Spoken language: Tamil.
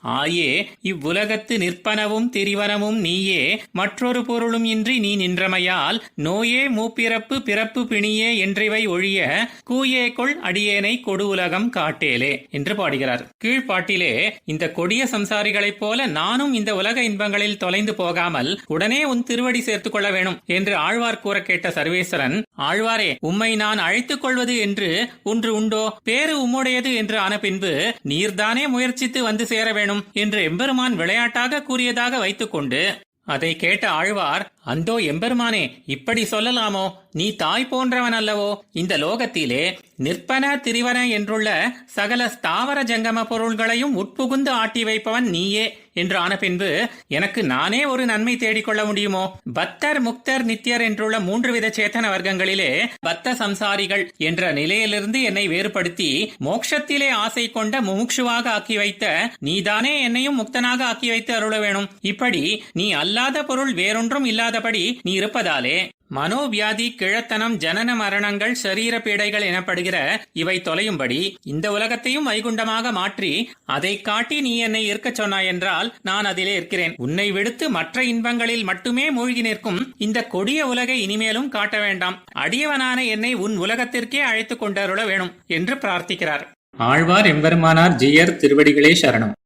ஆயே இவ்வுலகத்து நிற்பனவும் திரிவனமும் நீயே மற்றொரு பொருளும் இன்றி நீ நின்றமையால் நோயே மூப்பிறப்பு பிறப்பு பிணியே என்றிவை ஒழிய கூயே கொள் அடியேனை கொடு உலகம் காட்டேலே என்று பாடுகிறார். கீழ்ப்பாட்டிலே இந்த கொடிய சம்சாரிகளைப் போல நானும் இந்த உலக இன்பங்களில் தொலைந்து போகாமல் உடனே உன் திருவடி சேர்த்துக் கொள்ள வேணும் என்று ஆழ்வார் கூற கேட்ட சர்வேஸ்வரன் ஆழ்வாரே உம்மை நான் அழைத்துக் கொள்வது என்று ஒன்று உண்டோ? பேரு உம்முடையது என்று ஆன பின்பு நீர்தானே முயற்சித்து வந்து சேர வேணும் என்று எம்பெருமான் விளையாட்டாக கூறியதாக வைத்துக்கொண்டு அதை கேட்ட ஆழ்வார் அந்தோ எம்பெருமானே இப்படி சொல்லலாமோ? நீ தாய் போன்றவன் அல்லவோ? இந்த லோகத்திலே நிற்பன திரிவன என்றுள்ள சகல ஸ்தாவர ஜங்கம பொருள்களையும் உட்புகுந்து ஆட்டி வைப்பவன் நீயே. என்று ஆன பின்பு எனக்கு நானே ஒரு நன்மை தேடிக்கொள்ள முடியுமோ? பத்தர் முக்தர் நித்யர் என்றுள்ள மூன்று வித சேத்தன வர்க்கங்களிலே பத்த சம்சாரிகள் என்ற நிலையிலிருந்து என்னை வேறுபடுத்தி மோட்சத்திலே ஆசை கொண்ட முமுட்சுவாக ஆக்கி வைத்த நீதானே என்னையும் முக்தனாக ஆக்கி வைத்து அருள வேணும் இப்படி நீ அல்லாத பொருள் வேறொன்றும் இல்லாதபடி நீ இருப்பதாலே மனோவியாதி கிழத்தனம் ஜனன மரணங்கள் சரீர பீடைகள் எனப்படுகிற இவை தொலையும்படி இந்த உலகத்தையும் வைகுண்டமாக மாற்றி அதை காட்டி நீ என்னை இருக்கச் சொன்னாய் என்றால் நான் அதிலே இருக்கிறேன். உன்னை விடுத்து மற்ற இன்பங்களில் மட்டுமே மூழ்கி நிற்கும் இந்த கொடிய உலகை இனிமேலும் காட்ட வேண்டாம். அடியவனான என்னை உன் உலகத்திற்கே அழைத்துக் கொண்டருள வேணும் என்று பிரார்த்திக்கிறார். ஆழ்வார் எம்பெருமானார் ஜியர் திருவடிகளே சரணம்.